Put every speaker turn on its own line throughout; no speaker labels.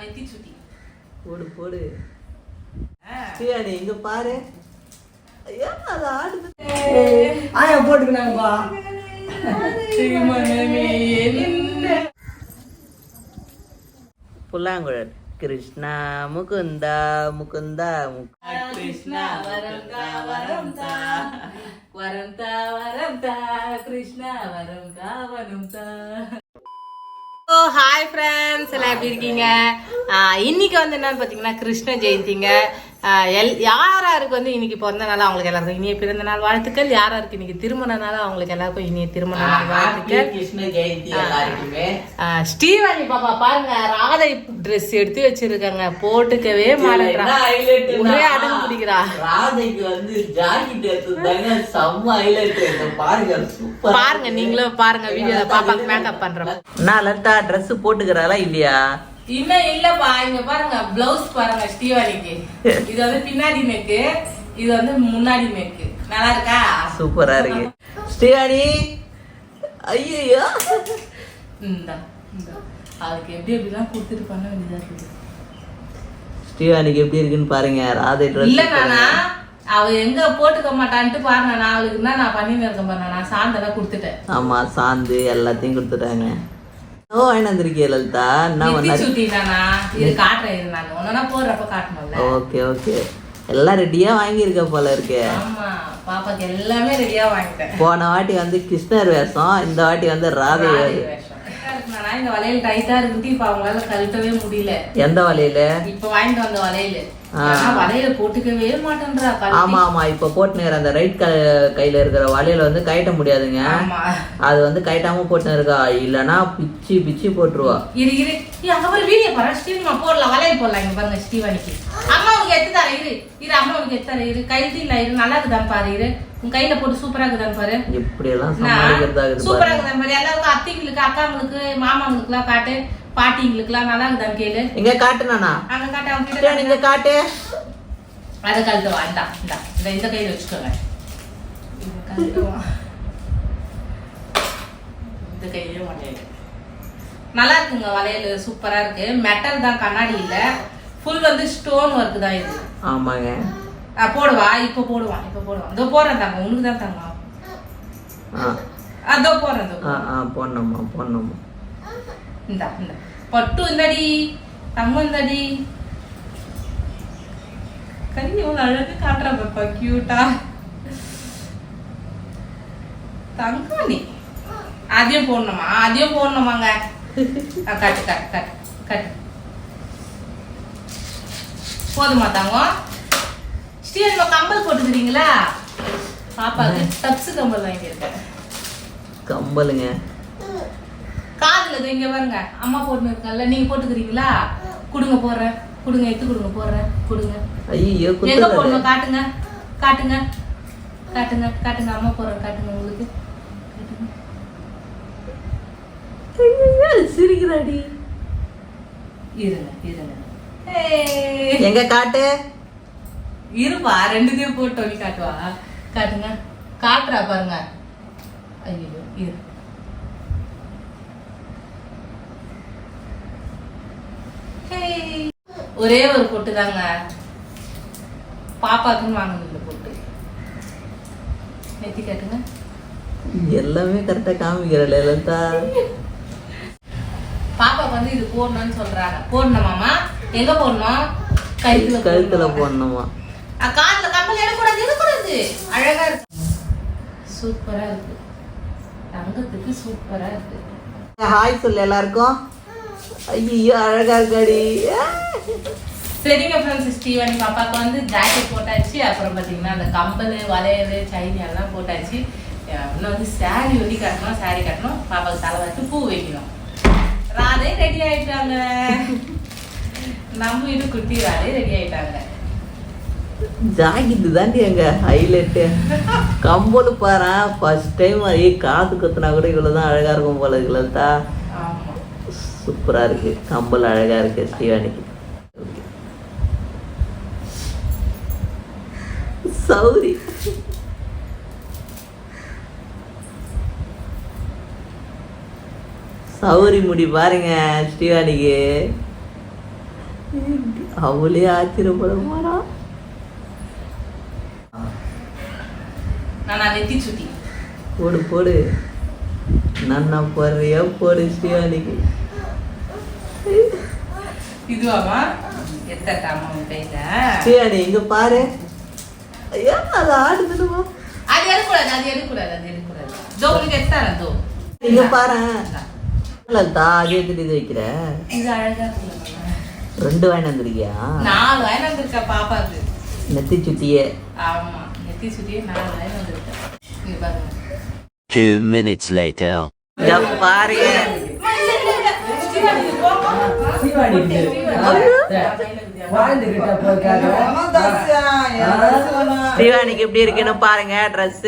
நெத்தி சுட்டி
போடு போடு. ஸ்ரீவாணி இங்க பாரு. ஐயா அது ஆடுது
ஆயா போட்டுக்கினாங்கப்பா.
புல்லாங்குழல். கிருஷ்ணா முகுந்தா முகுந்தா முகு-
கிருஷ்ணா வரம் தா வரம் தா வரம் தா வரம் தா கிருஷ்ணா வரம் தா வரம் தா ஓ ஹாய் ஃப்ரெண்ட்ஸ் எல்லாம் எப்படி இருக்கீங்க? இன்னைக்கு வந்து என்னன்னு பார்த்தீங்கன்னா கிருஷ்ண ஜெயந்திங்க. எல் யார் யாருக்கு வந்து இன்னைக்கு பிறந்த நாள் அவங்களுக்கு எல்லாருக்கும் இனிய பிறந்த நாள் வாழ்த்துக்கள். யார் யாருக்கு இன்னைக்கு திருமண நாள் அவங்களுக்கு எல்லாருக்கும் இனிய திருமண நாள் வாழ்த்துக்கள்.
கிருஷ்ண ஜெயந்தி எல்லாருக்குமே.
ஸ்ரீவாணி பாப்பா பாருங்க ராதை ட்ரெஸ் எடுத்து வச்சிருக்காங்க. போட்டுக்கவே மாட்டேங்கிறா. பிடிக்கிறா
ராதைக்கு வந்து ஜாக்கெட் எடுத்துருந்தாங்க. செம்ம ஹைலைட் பாருங்க சூப்பர்
பாருங்க நீங்களும் பாருங்க வீடியோல பாப்பாக்கு மேக்கப் பண்றோம்
நான் லலிதா ட்ரெஸ் போட்டுக்கிறாளா இல்லையா?
இன்னும் இல்லப்பா இங்க பாருங்க பிளவுஸ் பாருங்க ஸ்ரீவாணிக்கு இது வந்து பின்னாடி நெக்கு இது வந்து முன்னாடி நெக்கு நல்லா இருக்கா?
சூப்பரா இருக்கு. ஸ்ரீவாணி ஐயோ
அதுக்கு எப்படி எப்படிலாம் கொடுத்துட்டு பண்ண வேண்டியதா இருக்குது?
ஸ்ரீவாணிக்கு எப்படி இருக்குன்னு பாருங்க. ராதை
இல்ல
ட்ரெஸ்
நானா அவ எங்க போட்டுக்க மாட்டான்ட்டு பாருங்க. நான் அவளுக்கு என்ன நான் பண்ணி இருக்கேன் பாருங்க நான் சாந்தெல்லாம் கொடுத்துட்டேன்.
ஆமா சாந்து எல்லாத்தையும் கொடுத்துட்டாங்க. ஓ வாங்கிட்டு வந்திருக்கிய லலிதா? என்ன
நானா இது காட்டுறேன் இது நான் ஒன்னா போடுறப்ப காட்டணும்ல.
Okay okay. எல்லாம் ரெடியா வாங்கியிருக்க போல இருக்கே.
ஆமா பாப்பாக்கு எல்லாமே ரெடியா வாங்கிட்டேன்.
போன வாட்டி வந்து கிருஷ்ணர் வேஷம் இந்த வாட்டி வந்து ராதை
ராதை
வேஷம்.
இந்த வளையல் டைட்டா இருக்குது இப்ப அவங்களால கழட்டவே முடியல.
எந்த வலையில
இப்ப வாங்கிட்டு வந்த வளையல். வளையல போட்டுக்கவே மாட்டேன்றா.
ஆமா ஆமா இப்ப போட்டுனுங்கிற அந்த ரைட் கையில இருக்கிற வலையில வந்து கயட்ட முடியாதுங்க. அது வந்து கயட்டாம போட்டுன்னு இருக்கா இல்லனா பிச்சு பிச்சு போட்டுருவா.
இரு இரு. அங்க ஒரு வீடியோ பாரு. போடலாம் வளையல் போடலாம் இங்க பாருங்க அம்மாவுக்கு எடுத்து தரேன் இரு. இரு எடுத்து தரேன் இரு. கைது இல்ல இரு. நல்லா இருக்குதான் பாரு இரு. உன் கையில போட்டு சூப்பரா இருக்குதான் பாரு.
இப்படி எல்லாம்
சூப்பரா இருக்குதான் பாரு. எல்லாருக்கும் அத்தைங்களுக்கு அக்காங்களுக்கு மாமாங்களுக்கு எல்லாம் காட்டு பாட்டிங்களுக்கு எல்லாம் நல்லா இருக்குதான் கேளு.
எங்க காட்டுனானா
அங்க காட்டு அவங்க கிட்ட
சரி,
காட்டு.
நீங்க காட்டு.
அதை கழுத்து வா இந்தா இந்தா. இந்த இந்த கையில வச்சுக்கோங்க. இந்த கையிலயும் வளையல் நல்லா இருக்குங்க வளையல். சூப்பரா இருக்கு. மெட்டல் தான் கண்ணாடி இல்ல. ஃபுல் வந்து ஸ்டோன் ஒர்க் தான் இது.
ஆமாங்க.
போடுவா இப்போ போடுவான் இப்போ போடுவான் இதோ போடுறேன் தாங்க உனக்கு தான் தாங்க.
ஆ.
அதோ போடுறேன்
ஆ ஆ போடணுமா போடணுமா
இந்தா இந்த. பட்டு இந்தடி தங்கம் இந்தடி. கறி எவ்வளவு அழகு காட்டுறா பாப்பா கியூட்டா தங்கம் நீ. அதையும் போடணுமா? அதையும் போடணுமாங்க. கட்டு கட்டு கட்டு கட்டு. போதுமா தங்கம்? ஸ்ரீரங்க கம்பல் போட்டுக்கிறீங்களா பாப்பாக்கு டப்ஸ் கம்பல் வாங்கியிருக்கேன்.
கம்பலுங்க.
காதுல இங்க பாருங்க. அம்மா போட்டுன்னு இருக்கல நீங்க போட்டுக்கிறீங்களா? கொடுங்க போடுறேன். கொடுங்க எடுத்து கொடுங்க போடுறேன். கொடுங்க.
ஐயோ
எங்க போடணும்? காட்டுங்க. காட்டுங்க. காட்டுங்க காட்டுங்க. அம்மா போடுறேன் காட்டுங்க உங்களுக்கு.
சிரிக்கிறாடி.
இருங்க இருங்க.
எங்க காட்டு?
இருப்பா ரெண்டுத்தையும் போட்டு காட்டுவா. காட்டுங்க. காட்டுறா பாருங்க. ஐயோ இரு. ஒரே ஒரு பொட்டு தாங்க. பாப்பாக்குன்னு வாங்கணும் இந்த பொட்டு. நெத்தி காட்டுங்க.
எல்லாமே கரெக்டா காமிக்கிற லலிதா.
பாப்பாக்கு வந்து இது போடணும்னு சொல்றாங்க. போடணுமாமா எங்க போடணும்? கழுத்துல
கழுத்துல
போடணுமா? காதுல கம்பல் எடுக்கூடாது எடுக்கூடாது அழகா இருக்கு. சூப்பரா இருக்கு. தங்கத்துக்கு சூப்பரா இருக்கு.
ஹாய் சொல்லு எல்லாருக்கும். ஐயோ அழகா இருக்காடி.
சரிங்க ஃப்ரெண்ட்ஸ் ஸ்டீவன் பாப்பாக்கு வந்து ஜாக்கெட் போட்டாச்சு. அப்புறம் பார்த்தீங்கன்னா அந்த கம்பல் வளையல் செயின் எல்லாம் போட்டாச்சு. இன்னும் வந்து saree ஒட்டி கட்டணும் saree கட்டணும். பாப்பாக்கு தலை வச்சு பூ வைக்கணும். ராதே ரெடி ஆயிட்டாங்க. நம்ம வீட்டு குட்டி ராதே ரெடி ஆயிட்டாங்க.
ஜாக்கெட்டு தாண்டி எங்க ஹைலைட்டு கம்பல் பாரு ஃபர்ஸ்ட் டைம் ஐயே காது குத்துனா கூட இவ்வளவுதான் அழகா இருக்கும் போல இருக்கு லலிதா
ஆமா
சூப்பரா இருக்கு. கம்பல் அழகா இருக்கு ஸ்ரீவாணிக்கு சௌரி. சௌரி முடி பாருங்க ஸ்ரீவாணிக்கு. அவளே ஆச்சரியப்பட மாறா
நான்
போடு போடு. நன்னா போடுறியா? போடு ஸ்ரீவாணிக்கு.
இதுவாமா எத்தட்ட அம்மா உன் கையில?
ஸ்ரீவாணி இங்க பாரு. ஐயா அது ஆடுதுமா
அது எடுக்கூடாது அது எடுக்கூடாது அது எடுக்கூடாது ஜோ உனக்கு எடுத்தாரா ஜோ
இங்க பாரு. லலிதா அதே எடுத்துட்டு இது வைக்கிற?
இது அழகா
ரெண்டு வாங்கி வந்திருக்கியா
நாலு வயது வந்திருக்கா பாப்பாக்கு
நெத்தி சுத்தியே
ஆமா நெத்தி சுட்டியே நாலு வயது வந்திருக்கா இங்க பாருங்க.
Two minutes later.
இங்க ஸ்ரீவாணிக்கு எப்படி இருக்குன்னு பாருங்க ட்ரெஸ்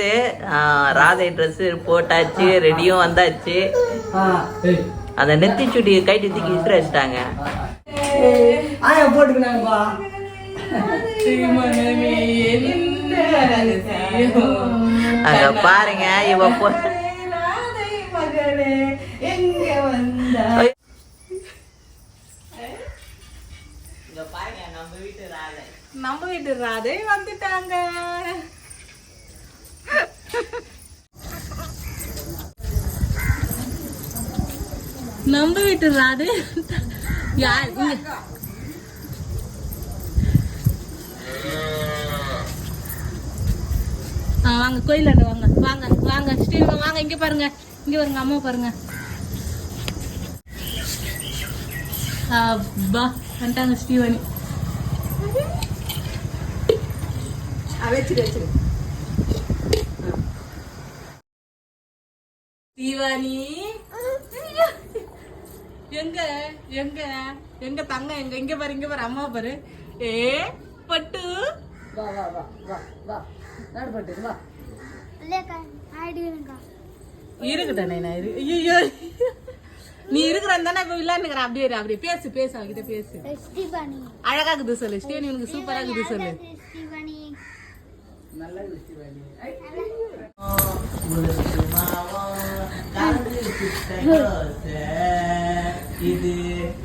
ராதை ட்ரெஸ் போட்டாச்சு ரெடியும் வந்தாச்சு. அந்த நெத்தி சுட்டி கைட்டு தூக்கி விசிற வச்சிட்டாங்க
போட்டுக்கினாங்கப்பா?
அங்க பாருங்க இவ போ
ராதை மகளே எங்க வந்தாய் நம்ம வீட்டு ராதை. வந்துட்டாங்க. நம்ம வீட்டு ராதை யார்? ஆ வாங்க கோயிலாண்ட வாங்க. வாங்க வாங்க ஸ்ரீவங்க வாங்க இங்க பாருங்க. இங்க பாருங்க அம்மா பாருங்க. அப்பா வந்துட்டாங்க ஸ்ரீவாணி ஸ்ரீவாணி எங்க? எங்க? எங்க தங்க? எங்க? இங்க பாரு இங்க பாரு அம்மா பாரு. ஏ பட்டு.
வா வா வா வா வா. நடுப்பட்டு வா.
இருக்கட்டும் நைனா இரு. ஐயோ நீ இருக்கிறான் தானே இப்ப விளையாண்டுக்கிற அப்படியே இரு, அப்படியே பேசு பேசு அவகிட்ட பேசு
ஸ்ரீவாணி
அழகா இருக்குது சொல்லு ஸ்ரீவனி உனக்கு சூப்பரா இருக்குது சொல்லு
ஸ்ரீவாணி
இது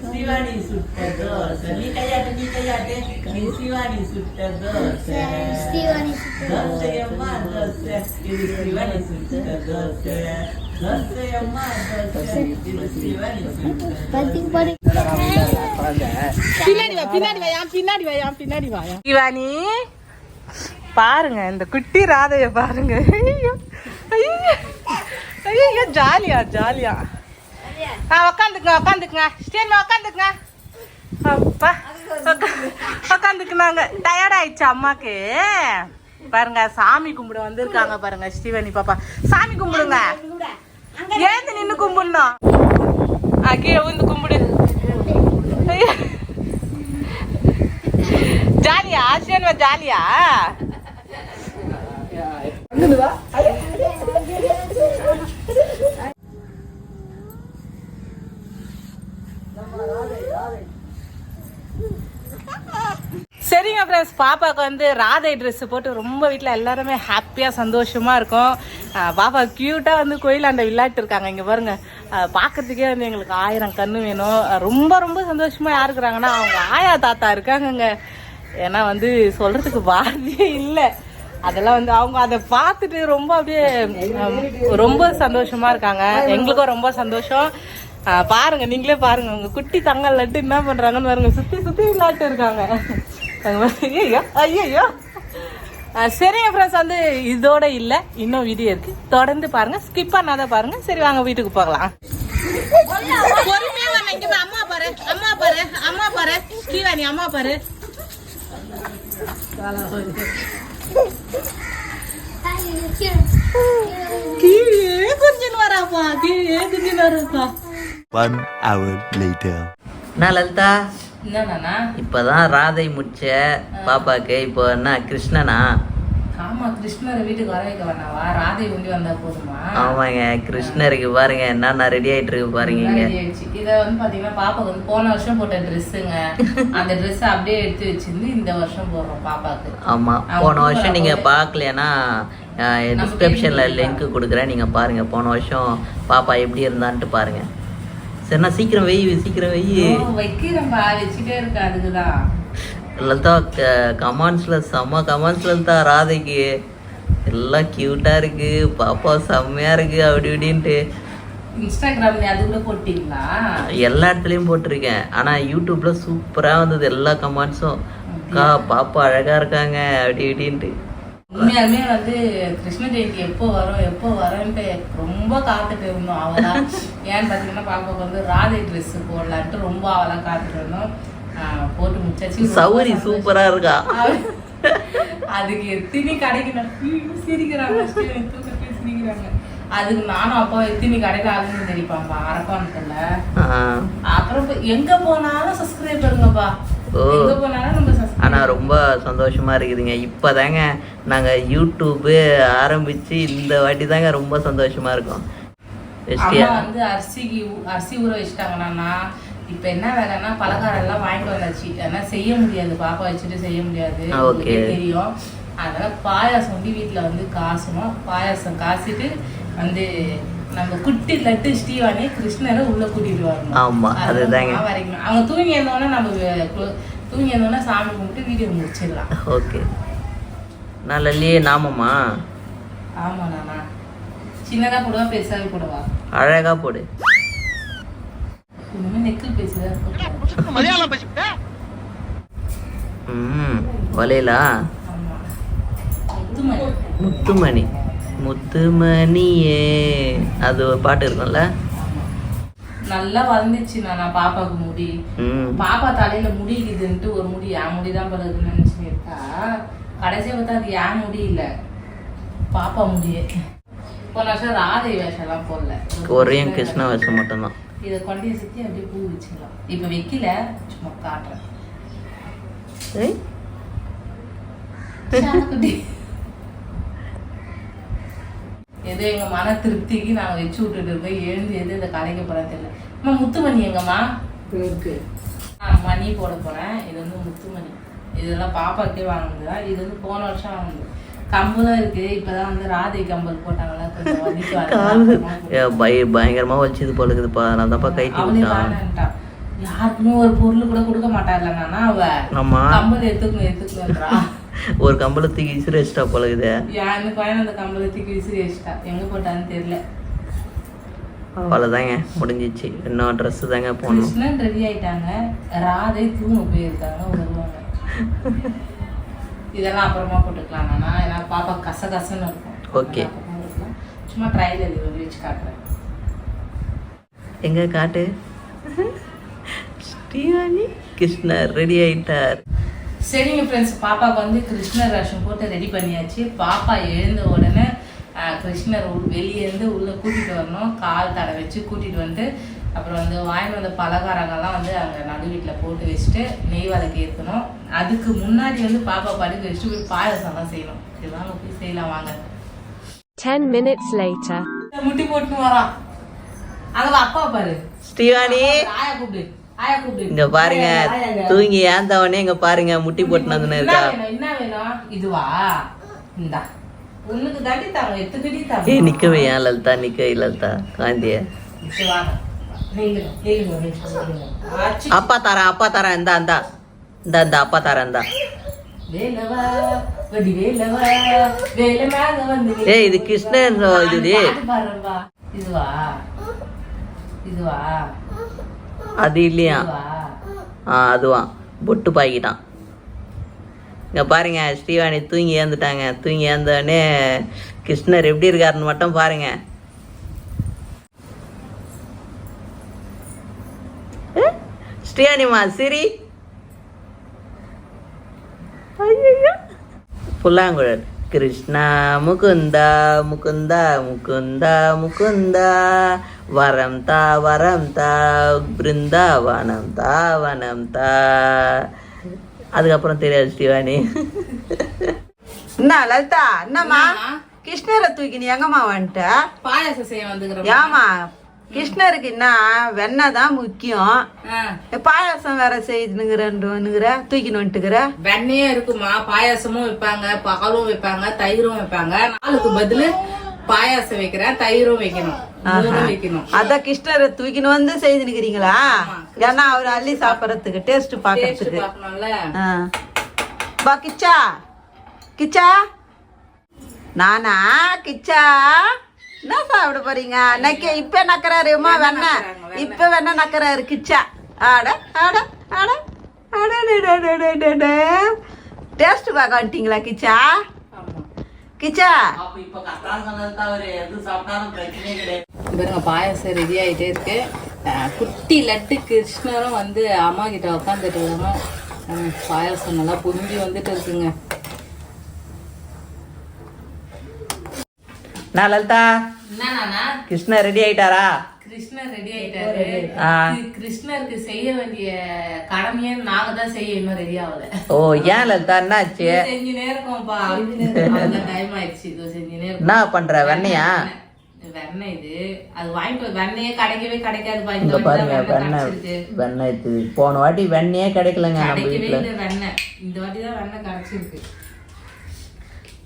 சிவானி சுட்ட தோசை நீ கையாட்டு நீ கையாட்டு நீ சிவானி சுட்ட தோசை
ஸ்ரீவாணி
தோசையம்மா தோசை இது சிவானி சுட்ட தோசை தோசையம்மா தோசை இது சிவானி சுட்ட
பத்திக்கு
பின்னாடி ஏன் பின்னாடி சிவானி பாருங்க இந்த குட்டி ராதைய பாருங்க. ஐயோ ஜாலியா ஜாலியா. ஆ உக்காந்துக்குங்க உக்காந்துக்குங்க. ஸ்டேன் உக்காந்துக்குங்க. அப்பா உக்காந்துக்குனாங்க. டயர்ட் ஆயிடுச்சு அம்மாக்கு. பாருங்க சாமி கும்பிட வந்திருக்காங்க பாருங்க ஸ்ரீவனி பாப்பா. சாமி கும்பிடுங்க. ஏந்து நின்னு கும்பிடணும்? ஆ கீழே விழுந்து கும்பிடு. ஐயோ. ஜாலியா ஆசிரியன்வா ஜாலியா? சரிங்க ஃப்ரெண்ட்ஸ் பாப்பாவுக்கு வந்து ராதை ட்ரெஸ் போட்டு ரொம்ப வீட்டில் எல்லாருமே ஹாப்பியாக சந்தோஷமாக இருக்கும். பாப்பா க்யூட்டாக வந்து கோயிலாண்ட விளையாட்டு இருக்காங்க. இங்கே பாருங்க. பார்க்குறதுக்கே பார்க்கறதுக்கே வந்து எங்களுக்கு ஆயிரம் கண்ணு வேணும். ரொம்ப ரொம்ப சந்தோஷமாக யார் இருக்கிறாங்கன்னா அவங்க ஆயா தாத்தா இருக்காங்கங்க. ஏன்னா வந்து சொல்கிறதுக்கு வார்த்தையே இல்லை. அதெல்லாம் வந்து அவங்க அதை பார்த்துட்டு ரொம்ப அப்படியே ரொம்ப சந்தோஷமாக இருக்காங்க. எங்களுக்கும் ரொம்ப சந்தோஷம். பாருங்க நீங்களே பாருங்க. உங்க குட்டி தங்க லட்டு என்ன பண்றாங்கன்னு பாருங்க. சுத்தி சுத்தி விளையாட்டு இருக்காங்க. ஐயையோ ஐயோ சரிங்க ஃப்ரெண்ட்ஸ் வந்து இதோட இல்ல இன்னும் வீடியோ இருக்கு. தொடர்ந்து பாருங்க ஸ்கிப் பண்ணாத பாருங்க. சரி வாங்க வீட்டுக்கு போகலாம். பொறுமையா வாங்க இங்க வா. அம்மா பாரு அம்மா பாரு அம்மா பாரு. கீவானி அம்மா பாரு. கீழே குஞ்சின்னு வராப்பா கீழே குஞ்சின்னு வராப்பா.
One hour later.
என்ன லலிதா.
என்னண்ணா
இப்பதான் ராதை முடிச்ச பாப்பாக்கு இப்போ என்ன கிருஷ்ணனா?
ஆமா கிருஷ்ணரை வீட்டுக்கு வர வைக்க வேணாவா? ராதை ஒண்டி வந்தா போதுமா?
ஆமாங்க கிருஷ்ணருக்கு பாருங்க என்னென்ன ரெடி ஆயிட்டு இருக்கு பாருங்க.
இத வந்து பாத்தீங்கன்னா பாப்பாக்கு வந்து போன வருஷம் போட்ட ட்ரெஸ்ஸுங்க அந்த ட்ரெஸ் அப்படியே எடுத்து வச்சிருந்து இந்த வருஷம் போடுறோம் பாப்பாக்கு.
ஆமா போன வருஷம் நீங்க
தூங்குற
பார்க்கலைன்னா டிஸ்கிரிப்ஷன்ல லிங்க் கொடுக்குறேன் நீங்க பாருங்க. போன வருஷம் பாப்பா எப்படி இருந்தான்ட்டு பாருங்க. சரிண்ணா சீக்கிரம் வெய் சீக்கிரம் வெய்
வைக்கிறேன்பா வச்சுட்டே இருக்கு அதுக்குதான்
லலிதா கமெண்ட்ஸில் செம்ம கமெண்ட்ஸ் லலிதா ராதைக்கு. எல்லாம் க்யூட்டாக இருக்கு. பாப்பா செம்மையாக இருக்கு அப்படி இப்படின்ட்டு.
இன்ஸ்டாகிராம்ல அது கூட போட்டீங்களா?
எல்லா இடத்துலையும் போட்டிருக்கேன். ஆனால் யூடியூப்பில் சூப்பராக வந்தது எல்லா கமெண்ட்ஸும் அக்கா பாப்பா அழகாக இருக்காங்க அப்படி இப்படின்ட்டு.
உண்மையாலுமே வந்து கிருஷ்ண ஜெயந்தி எப்போ வரும் எப்போ வரும்ன்ட்டு ரொம்ப காத்துட்டு இருந்தோம் அவளா ஏன்னு பார்த்தீங்கன்னா பாப்பாவுக்கு வந்து ராதை ட்ரெஸ் போடலான்ட்டு ரொம்ப அவளா காத்துட்டு இருந்தோம். போட்டு முடிச்சாச்சு.
சௌரி. சூப்பராக இருக்கா?
அதுக்கு எத்தனை கடைக்கு சிரிக்கிறாங்க. தூக்கத்துல சிரிக்கிறாங்க. அதுக்கு நானும் அப்பா எத்தனை கடைக்கு ஆகுதுன்னு தெரிப்பாம்பா அரப்பானத்துல
ஆ.
அப்புறம் எங்க போனாலும் சப்ஸ்கிரைப் பண்ணுங்கப்பா. எங்க போனாலும் நம்ம
ஆனால் ரொம்ப சந்தோஷமா இருக்குதுங்க. இப்போ தாங்க நாங்கள் யூடியூப்பு ஆரம்பித்து இந்த வாட்டி தாங்க ரொம்ப சந்தோஷமா இருக்கோம்.
வந்து அரிசிக்கு அரிசி ஊற வச்சுட்டாங்கன்னா இப்ப என்ன வேலைன்னா பலகாரம் எல்லாம் வாங்கிட்டு வந்தாச்சு. ஏன்னா செய்ய முடியாது. பாப்பா வச்சுட்டு செய்ய முடியாது. தெரியும். அதனால பாயாசம் வந்து வீட்டுல வந்து காசணும். பாயாசம் காசிட்டு வந்து நம்ம குட்டி லட்டு ஸ்ரீவாணி கிருஷ்ணரை உள்ள கூட்டிட்டு வரணும்.
ஆமா, அதுதாங்க.
அவங்க தூங்கி இருந்தோடனே நம்ம தூங்கி சாமி கும்பிட்டு வீடியோ முடிச்சிடலாம்.
ஓகே. நான் லல்லியே நாமம்மா?
ஆமா நானா. சின்னதா போடுவா பெருசாவே போடுவா?
அழகா போடு.
இனிமே நெக்கில் பேசுதான்
ம் வலையிலா
முத்துமணி.
முத்துமணி. முத்துமணியே. அது ஒரு பாட்டு இருக்கும்ல.
நல்லா வளர்ந்துச்சு நான் பாப்பாவுக்கு முடி. பாப்பா தலையில முடி இருக்குதுன்ட்டு ஒரு முடி என் முடி தான் பிறகுன்னு நினைச்சுன்னு இருக்கா? கடைசியா பார்த்தா அது என் முடி இல்ல. பாப்பா முடியே. போன வருஷம் ராதை வேஷம் எல்லாம் போடல.
ஒரே கிருஷ்ண வேஷம். மட்டும்தான்.
இதை கொண்டைய சுத்தி அப்படியே பூ வச்சுக்கலாம். இப்ப வைக்கல சும்மா காட்டுறேன்.
ஏய்,
சாக்குட்டி. ஏதோ எங்க மன திருப்திக்கு நாங்க வச்சு விட்டுட்டு இருக்கோம் எழுந்து எது இந்த கலைக்க போறேன்னு தெரியல. அம்மா முத்துமணி எங்கம்மா?
இருக்கு.
நான் மணி போட போறேன். இது வந்து முத்துமணி. இதெல்லாம் பாப்பாக்கே வாங்குனதா இது வந்து போன வருஷம் வாங்குனது கம்பு தான் இருக்கு. இப்பதான் வந்து ராதை கம்பல் போட்டாங்களா? கொஞ்சம்
பய பயங்கரமா வலிச்சது போல இருக்குதுப்பா. நான் தான்ப்பா கை
வேணான்ட்டா யாருக்குமே ஒரு பொருள் கூட கொடுக்க மாட்டாள்ல நானா அவ? கம்பல் எடுத்துக்கணும் எடுத்துக்கணும்ன்றா.
ஒரு கம்பளை தூக்கி விசிறு வச்சிட்டா போல இருக்குது
யாருன்னு பையன் அந்த கம்பளை தூக்கி விசிறி வச்சிட்டா. எங்க போட்டான்னு தெரியல.
அவ்வளோதாங்க முடிஞ்சிச்சு. இன்னும் ட்ரெஸ் தாங்க
கிருஷ்ணன் ரெடி ஆயிட்டாங்க. ராதை தூங்க போயிருக்காங்க வருவாங்க. இதெல்லாம் அப்புறமா போட்டுக்கலாம் நானா. ஏன்னா பாப்பா கச கசன்னு இருக்கும் போட்டுக்கலாம். சும்மா ட்ரைலர் இது வச்சு காட்டுறேன்.
எங்க காட்டு? ஸ்ரீவாணி கிருஷ்ணர் ரெடி ஆயிட்டார்.
சரிங்க ஃப்ரெண்ட்ஸ் பாப்பாவுக்கு வந்து கிருஷ்ணர் ரசம் போட்டு ரெடி பண்ணியாச்சு. பாப்பா எழுந்த உடனே கிருஷ்ணர் உள்- வெளியே இருந்து உள்ள கூட்டிட்டு வரணும். கால் தடை வச்சு கூட்டிட்டு வந்து அப்புறம் வந்து வாங்கிட்டு வந்த பலகாரங்கள்லாம் வந்து அங்கே நடு வீட்டில் போட்டு வச்சுட்டு நெய் விளக்கு ஏற்றணும் அதுக்கு முன்னாடி வந்து பாப்பா படுக்க வச்சுட்டு போய் பாயசம்லாம் செய்யணும். சரி வாங்க போய் செய்யலாம் வாங்க.
10 minutes later.
முட்டி போட்டு வரான். அங்க அப்பா பாரு.
ஸ்ரீவாணி.
ஆயா கூப்பிடு.
இங்க பாருங்க. தூங்கி ஏந்தவனே இங்க பாருங்க முட்டி போட்டு வந்து
என்ன
இருக்கா?
என்ன வேணும்? இதுவா? இந்தா. உனக்கு தாண்டி தாங்க எத்துக்கடி
ஏ
தாங்க
நிக்கவே ஏன் லலிதா? நிக்க லலிதா. காந்திய. அப்பா தரேன் அப்பா தரேன் இந்தா இந்தா. இந்தா இந்த அப்பா தரேன் இந்தா. ஏய் இது கிருஷ்ணர் இது.
இதுவா? இதுவா?
அது இல்லையா? ஆ அதுவான் பொட்டு பாக்கிட்டான். இங்க பாருங்க ஸ்ரீவாணி தூங்கி ஏந்துட்டாங்க தூங்கி ஏந்தோடனே கிருஷ்ணர் எப்படி இருக்காருன்னு மட்டும் பாருங்க. ஸ்ரீவாணிமா சிரி. புல்லாங்குழல். கிருஷ்ணா முகுந்தா முகுந்தா முகுந்தா முகுந்தா. வரம் தா வரம் தா பிருந்தாவனம் தா வனம் தா அதுக்கப்புறம் தெரியாது ஸ்ரீவாணி
என்ன லலிதா என்னம்மா? கிருஷ்ணரை தூக்கி நீ எங்கம்மா வந்துட்ட?
பாயாசம் செய்ய வந்துக்கிறோம்
ஏமா கிருஷ்ணருக்கு என்ன வெண்ணெய் தான் முக்கியம். பாயாசம் வேற செய்துனுங்கிறன்ற தூக்கின்னு வந்துட்டுக்கிற.
வெண்ணையும் இருக்குமா? பாயாசமும் வைப்பாங்க பாலும் வைப்பாங்க தயிரும் வைப்பாங்க. நாளுக்கு பதிலு பாயாசம் வைக்கிறேன் தயிரும் வைக்கணும்.
அதான் கிருஷ்ணரை தூக்கின்னு வந்து செய்துனுக்கிறீங்களா ஏன்னா அவர் அள்ளி சாப்பிடறதுக்கு டேஸ்ட் பாக்குறதுக்கு
பா கிச்சா. கிச்சா. நானா கிச்சா. என்ன சாப்பிட போறீங்க? நக்க இப்ப அம்மா வெண்ண இப்ப வெண்ண நக்கறாரு கிச்சா. ஆட ஆட ஆட. டேஸ்ட் பார்க்க வந்துட்டீங்களா கிச்சா? கிச்சா
பாருங்க பாயாசம் ரெடி ஆயிட்டே இருக்கு குட்டி லட்டு கிருஷ்ணரும் வந்து அம்மா கிட்ட உட்காந்துட்டு இருக்காங்க உம், பாயாசம் நல்லா பொங்கி வந்துட்டு இருக்குங்க
நான் லலிதா
என்னன்னா
கிருஷ்ணா ரெடி ஆயிட்டாரா
கிருஷ்ணர் ரெடி ஆயிட்டாரு. கிருஷ்ணருக்கு செய்ய வேண்டிய கடமையை நாங்க தான் செய்ய இன்னும் ரெடி ஆகல.
ஓ ஏன் லலிதா என்னாச்சு?
செஞ்சுனே இருக்கோம்ப்பா. டைம் ஆயிடுச்சு. இதோ செஞ்சுனே
என்ன பண்ற வெண்ணையா?
வெண்ணெய். இது. அது வாங்கிட்டு வெண்ணெயே கிடைக்கவே கிடைக்காதுப்பா. இந்த
பாருங்க
வெண்ணெய்
வெண்ணெய். இது. போன வாட்டி வெண்ணையே கிடைக்கலங்க நம்ம
கிடைக்கவே இல்லை வெண்ணெய். இந்த வாட்டி தான் வெண்ணெய் கிடைச்சிருக்கு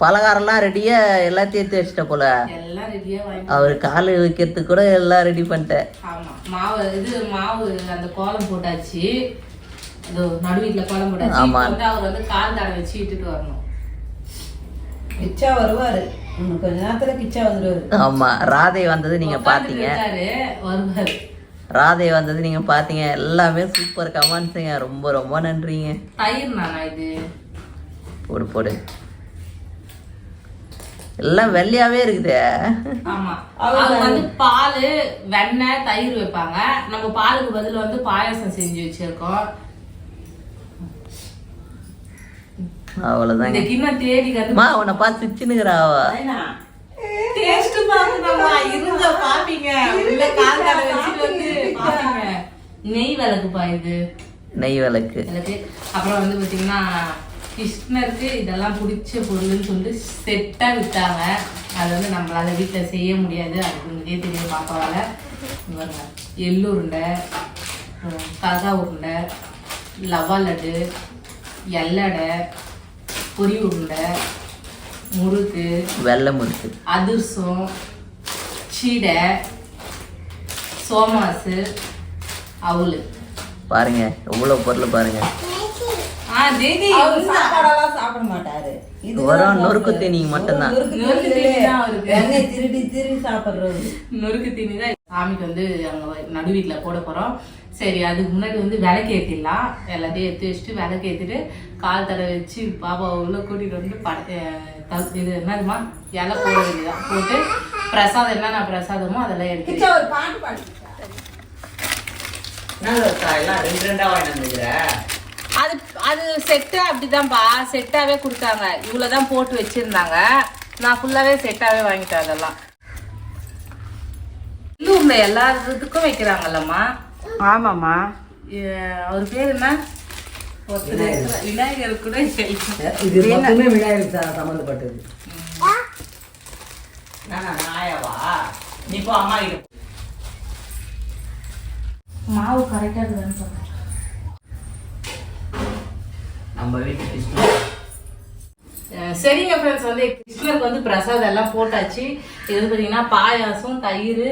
பலகாரம்லாம் ரெடியா எல்லாத்தையும் எடுத்து வச்சிட்ட போல.
எல்லாம் ரெடியா வாங்கி
அவர் கால் வைக்கிறதுக்கு கூட எல்லாம் ரெடி பண்ணிட்டேன்.
ஆமா. மாவு இது மாவு அந்த கோலம் போட்டாச்சு. அதோ நடு வீட்டுல கோலம் போட்டாச்சு. வந்து அவர் வந்து கால் தடவை வச்சு இட்டுட்டு வரணும்.
கிச்சா வருவாரு. கொஞ்ச நேரத்துல கிச்சா வந்துருவாரு.
ஆமா. ராதை வந்தது நீங்க பாத்தீங்க.
இருக்காரு. வருவாரு.
ராதை வந்தது நீங்க பாத்தீங்க. எல்லாமே சூப்பர் கமெண்ட்ஸுங்க ரொம்ப ரொம்ப நன்றிங்க.
தயிர் நானா இது?
போடு போடு. எல்லாம் வெள்ளையாவே இருக்குதே.
ஆமா. அவங்க வந்து பால் வெண்ணெய் தயிர் வைப்பாங்க. நம்ம பாலுக்கு பதில் வந்து பாயாசம் செஞ்சு வச்சிருக்கோம்.
அவ்வளவுதாங்க.
இந்த கிண்ணம் தேடி
அம்மா உன்னை பார்த்து சிச்சுனுக்குறாவ
டேஸ்ட் பாக்கணுமா இருங்க பாப்பீங்க. உள்ள கால் தடவை வச்சுட்டு வந்து பாப்பீங்க. நெய் விளக்குப்பா இது.
நெய் விளக்கு
அப்புறம் வந்து பாத்தீங்கன்னா கிருஷ்ணருக்கு இதெல்லாம் பிடிச்ச பொருள்னு சொல்லிட்டு செட்டா வித்தாங்க அது வந்து நம்மளால வீட்டுல செய்ய முடியாது. அது உங்களுக்கே தெரியும் பாப்பாவால பாருங்க. எள்ளு உருண்டை கதா உருண்டை லவா லட்டு எல்லடை பொரி உருண்டை முறுக்கு
வெள்ளை முறுக்கு.
அதிர்சம் சீடை சோமாசு அவுளு
பாருங்க. எவ்வளவு பொருள் பாருங்க.
ஆ தேதி
அவரு சாப்பாடெல்லாம் சாப்பிட மாட்டாரு.
நொறுக்கு தீனி மட்டும்தான்.
எண்ணெய் திருடி திருடி சாப்பிடுறது.
நொறுக்கு தீனி தான். சாமிக்கு வந்து அங்க நடு வீட்டுல போட போறோம். சரி அதுக்கு முன்னாடி வந்து விளக்கு ஏத்திடலாம். எல்லாத்தையும் எடுத்து வச்சுட்டு விளக்கு ஏத்திட்டு கால் தடவை வச்சு பாப்பா உள்ள கூட்டிட்டு வந்து பட அஹ் இது என்னதுமா? இலை போட வேண்டியதான் போட்டு பிரசாதம் என்னென்ன பிரசாதமோ அதெல்லாம் எடுத்து
ஒரு பாட்டு பாடு.
ரெண்டு ரெண்டா வாங்கிட்டு
அது செட்டா அப்படிதான்ப்பா செட்டாவே கொடுத்தாங்க. இவ்வளவுதான் போட்டு வச்சிருந்தாங்க. நான் ஃபுல்லாவே செட்டாவே வாங்கிட்டேன் அதெல்லாம். உள்ளூர்ல எல்லா இதுக்கும் வைக்கிறாங்கல்லம்மா.
ஆமாம்மா.
அவர் பேர் என்ன? விநாயகர். கூட.
இது மொத்தமே விநாயகர் சார் சம்மந்தப்பட்டது.
ஆயாவா நீ போ அம்மா
மாவு கரெக்டா இருக்குதான்னு சொல்றேன்.
நம்ம வீட்டு கிருஷ்ணன்
சரிங்க ஃப்ரெண்ட்ஸ் வந்து கிருஷ்ணருக்கு வந்து பிரசாதம் எல்லாம் போட்டாச்சு. இது வந்து பார்த்தீங்கன்னா பாயாசம் தயிர்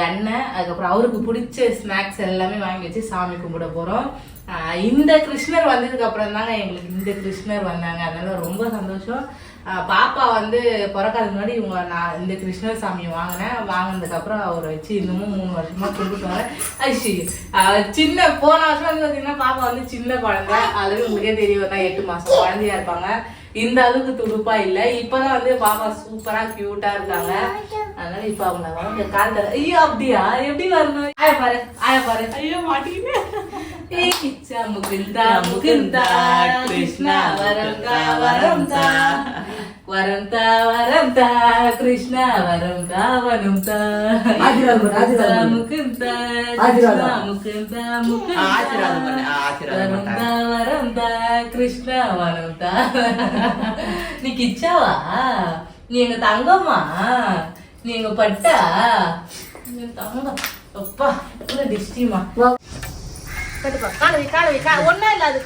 வெண்ணெய் அதுக்கப்புறம் அவருக்கு பிடிச்ச ஸ்நாக்ஸ் எல்லாமே வாங்கி வச்சு சாமி கும்பிட போகிறோம் இந்த கிருஷ்ணர் வந்ததுக்கு அப்புறம் தாங்க எங்களுக்கு இந்த கிருஷ்ணர் வந்தாங்க. அதனால ரொம்ப சந்தோஷம். பாப்பா வந்து பிறக்காத முன்னாடி இவங்க நான் இந்த கிருஷ்ணர் சாமியை வாங்கினேன். வாங்கினதுக்கு அப்புறம் அவரை வச்சு இன்னமும் மூணு வருஷமா வரேன். ஐஷி சின்ன போன வருஷம் வந்து பார்த்தீங்கன்னா பாப்பா வந்து சின்ன குழந்தை. அது உங்களுக்கே தெரியும் தான் எட்டு மாசம் குழந்தையா இருப்பாங்க. இந்த அளவுக்கு துடுப்பா இல்ல. இப்பதான் வந்து பாப்பா சூப்பரா கியூட்டா இருக்காங்க. அதனால இப்ப அவங்க வந்து கால் தர ஐயோ அப்படியா? எப்படி வரணும்? ஆய பாரு ஆய பாரு. ஐயோ மாட்டீங்க முகுந்தா முகுந்தா கிருஷ்ணா வரம் தா. வரம் தா வரம் தா கிருஷ்ணா வரம் தா வரம் தா. முகுந்தா
ஆசீர்வாதம்.
முகுந்தா. வரம். தா வரம் தா கிருஷ்ணா வரம் தா நீ கிச்சாவா நீ எங்க தங்கம்மா? நீ எங்க பட்டா? நீ தங்கம் அப்பா டிஸ்டிமா கட்டுப்பா கால வை கால வை கா- ஒண்ணா இல்ல அது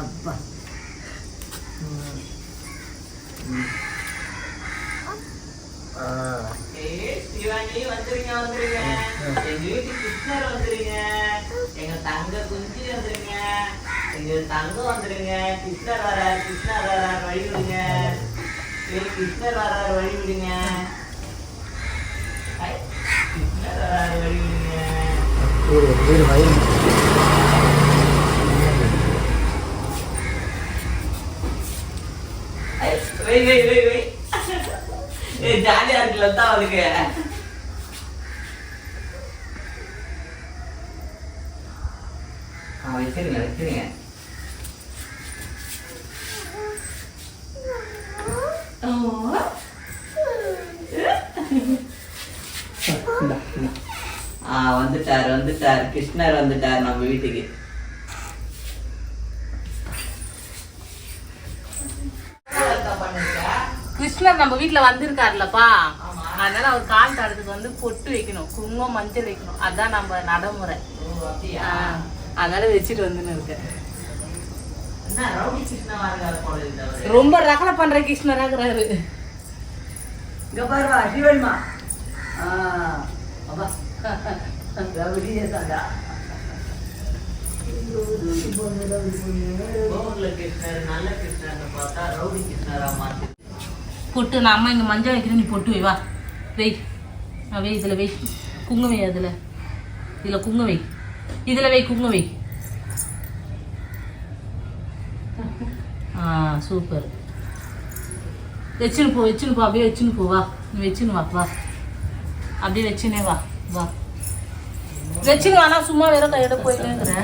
அப்பா.
ஏய், சிவானி வந்துருங்க வந்துருங்க. எங்க வீட்டு கிருஷ்ணர் வந்துருங்க. எங்க தங்க குஞ்சு வந்துருங்க. வந்துருங்க தங்கம் வந்துருங்க. கிருஷ்ணர் வரார் கிருஷ்ணர் வரார் வழி விடுங்க. ஏய், கிருஷ்ணர் வரார் வழி விடுங்க. ஐ, கிருஷ்ணர் வரார் வழி விடுங்க. வை வை வை வை ஜாலியா இருக்குல்ல தான் அவளுக்கு. ஆ வச்சிருங்க வச்சிருங்க. ஆ வந்துட்டார் வந்துட்டார். கிருஷ்ணர் வந்துட்டார் நம்ம வீட்டுக்கு
கிருஷ்ணர் நம்ம வீட்ல வந்திருக்காருலப்பா. அதனால அவர் கால் தடத்துக்கு வந்து பொட்டு வைக்கணும். குங்குமம் மஞ்சள் வைக்கணும். அதான் நம்ம நடைமுறை. அதனால வச்சுட்டு வந்துன்னு இருக்கேன். ரொம்ப ரகலை பண்ற கிருஷ்ணராகிறாரு
இங்க பாருமா சிவன்மா.
கிருஷ்ணர் நல்ல கிருஷ்ணர்னு பார்த்தா ரவுடி கிருஷ்ணரா மாத்து
பொட்டு நான் அம்மா இங்கே மஞ்சள் வைக்கிறேன் நீ பொட்டு வை வா. வெய் ஆ, வை இதில் வை. குங்குமம் வை அதில். இதில் குங்குமம் வை. இதில் வை குங்குமம் வை. ஆ சூப்பர் வச்சுன்னு போ வச்சுன்னு போ அப்படியே வச்சுன்னு போ வா. நீ வச்சுன்னு வா வா. அப்படியே வச்சுனே வா வா. வச்சுன்னு வானா சும்மா வேற கையோட போயிட்டேங்கிற.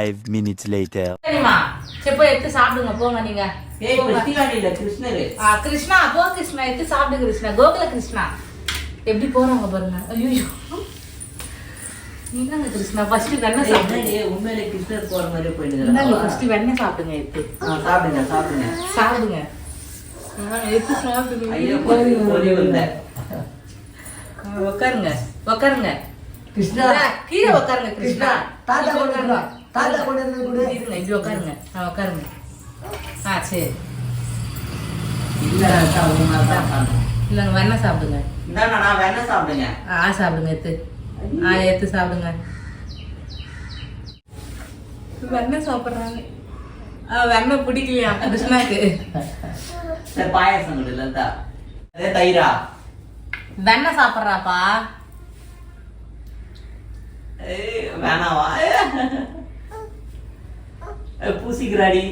Five minutes later.
சரிம்மா. சரி போய் எடுத்து சாப்பிடுங்க. போங்க நீங்க.
கிருஷ்ணரு
ஆ, கிருஷ்ணா போ கிருஷ்ணா. எடுத்து சாப்பிடு கிருஷ்ணா. கோகுல கிருஷ்ணா. எப்படி போறாங்க பாருங்க. ஐயோ. கிருஷ்ணா? ஃபர்ஸ்ட் வெண்ணெய் சாப்பிடுங்க
உண்மையிலே கிருஷ்ணர் போற மாதிரி போயிடுங்க
ஃபர்ஸ்ட் வெண்ணெய் சாப்பிடுங்க எடுத்து
சாப்பிடுங்க சாப்பிடுங்க.
சாப்பிடுங்க. எடுத்து சாப்பிடுங்க. உட்காருங்க உட்காருங்க
கிருஷ்ணா.
கீழே உட்காருங்க கிருஷ்ணா.
தாத்தா
உட்காருங்க.
தாத்தா கொண்டு வந்து கொடு.
இருங்க இப்படி உட்காருங்க ஆ உட்காருங்க ஆ சரி.
இல்ல உங்க சாப்பிடணும்.
இல்லைங்க வெண்ணெய் சாப்பிடுங்க.
இந்தாண்ணா, நான் வேணா சாப்பிடுங்க.
ஆ சாப்பிடுங்க எடுத்து ஆ எடுத்து சாப்பிடுங்க. வெண்ணெய் சாப்பிட்றாங்க. ஆ வெண்ணெய் பிடிக்கலையா? கிருஷ்ணாக்கு
சரி பாயாசம் கொடு லதா அதே தயிரா?
வெண்ணெய் சாப்பிட்றாப்பா.
வேணாவா? பூசிக்கிறாடி.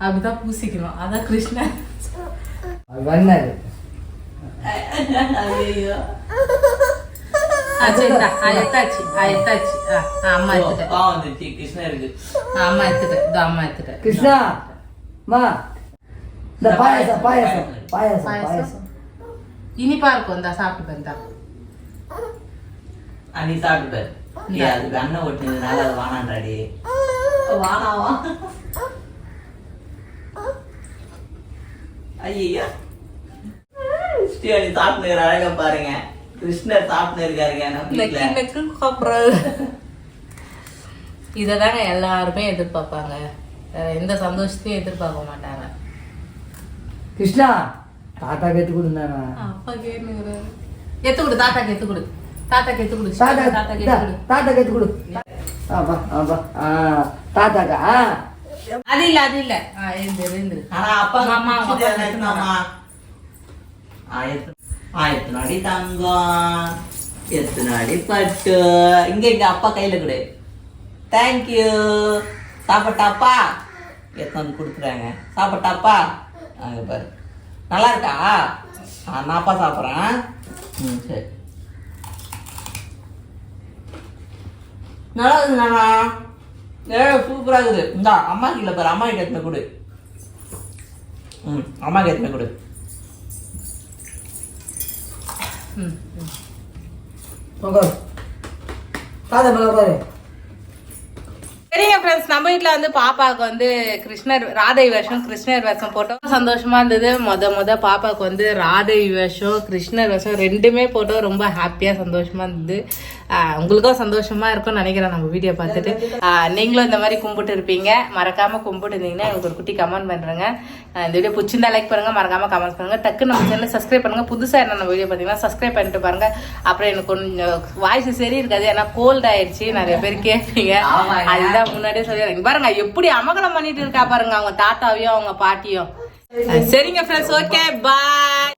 அப்படிதான் பூசிக்கணும். அதான் கிருஷ்ணன்
வண்ணாரு.
ஐயோ.
கிருஷ்ணா மா. இந்த பாயாசம் பாயாசம் பாயாசம்
பாயாசம்? இனிப்பா இருக்கும் இந்தா சாப்பிட்டு
ஆ, நீ சாப்பிட்டு ஏய், அதுக்கு அண்ணன் ஒட்டினதுனால அது வானான்றாடி வானாவா ஐயோ சாப்பிட்டு அழகா பாருங்க. கிருஷ்ணர் சாப்பிட்டு இருக்காருங்க
இதை தாங்க எல்லாருமே எதிர்பார்ப்பாங்க. வேற எந்த சந்தோஷத்தையும் எதிர்பார்க்க மாட்டாங்க.
கிருஷ்ணா தாத்தா கேட்டு கொடுந்தானா
அப்பா கேட்டுங்கிறாரு எத்து கொடு தாத்தாக்கு எத்து கொடு தாத்தாக்கு எத்து கொடு
தாத்தா
தாத்தாக்கு
தா-
எத்து கொடு
தாத்தா கேட்டு கொடு ஆப்பா ஆப்பா ஆ. தாத்தாக்கா
அது இல்ல அது இல்ல. ஆ எழுந்து எழுந்து
ஆனா அப்பா என்ன எடுத்துனாமா? ஆயிரத்து ஆயிரத்து நாடி தங்கம் எத்தனை அடி பட்டு. இங்க இங்க அப்பா கையில கொடு. தேங்க்யூ சாப்பிட்டாப்பா? எத்தனை வந்து கொடுக்குறாங்க? சாப்பிட்டாப்பா? அங்க பாரு. நல்லா இருக்கா? நான் அப்பா சாப்பிட்றேன். ம் சரி. நல்லா இருக்குங்கண்ணா ஏ சூப்பராக இருக்குது இந்தா அம்மா கீழே பாரு. அம்மா கிட்ட எடுத்துன்னு கொடு. ம் அம்மா கிட்ட எடுத்துன்னு கொடு.
ம்
மேல பாரு
சரிங்க ஃப்ரெண்ட்ஸ் நம்ம வீட்டில் வந்து பாப்பாவுக்கு வந்து கிருஷ்ணர் ராதை வேஷம் கிருஷ்ணர் வேஷம் போட்டோம். சந்தோஷமா இருந்தது. மொத மொத பாப்பாவுக்கு வந்து ராதை வேஷம் கிருஷ்ணர் வேஷம் ரெண்டுமே போட்டோம். ரொம்ப ஹாப்பியாக சந்தோஷமா இருந்தது. உங்களுக்கும் சந்தோஷமா இருக்கும்னு நினைக்கிறேன் நம்ம வீடியோ பார்த்துட்டு. நீங்களும் இந்த மாதிரி கும்பிட்டு இருப்பீங்க. மறக்காம கும்பிட்டு இருந்தீங்கன்னா எனக்கு ஒரு குட்டி கமெண்ட் பண்ணுறேங்க இந்த வீடியோ பிடிச்சிருந்தா லைக் பண்ணுங்க மறக்காம கமெண்ட் பண்ணுங்க. டக்கு நம்ம சேனல் சப்ஸ்கிரைப் பண்ணுங்க. புதுசா என்ன நம்ம வீடியோ பார்த்தீங்கன்னா சப்ஸ்கிரைப் பண்ணிட்டு பாருங்க. அப்புறம் எனக்கு கொஞ்சம் வாய்ஸ் சரி இருக்காது ஏன்னா கோல்ட் ஆயிடுச்சு. நிறைய பேர் கேட்பீங்க. அதுதான் முன்னாடியே சொல்லி பாருங்க எப்படி அமகலம் பண்ணிட்டு இருக்கா பாருங்க அவங்க தாத்தாவையும் அவங்க பாட்டியும். சரிங்க ஃப்ரெண்ட்ஸ் ஓகே பாய்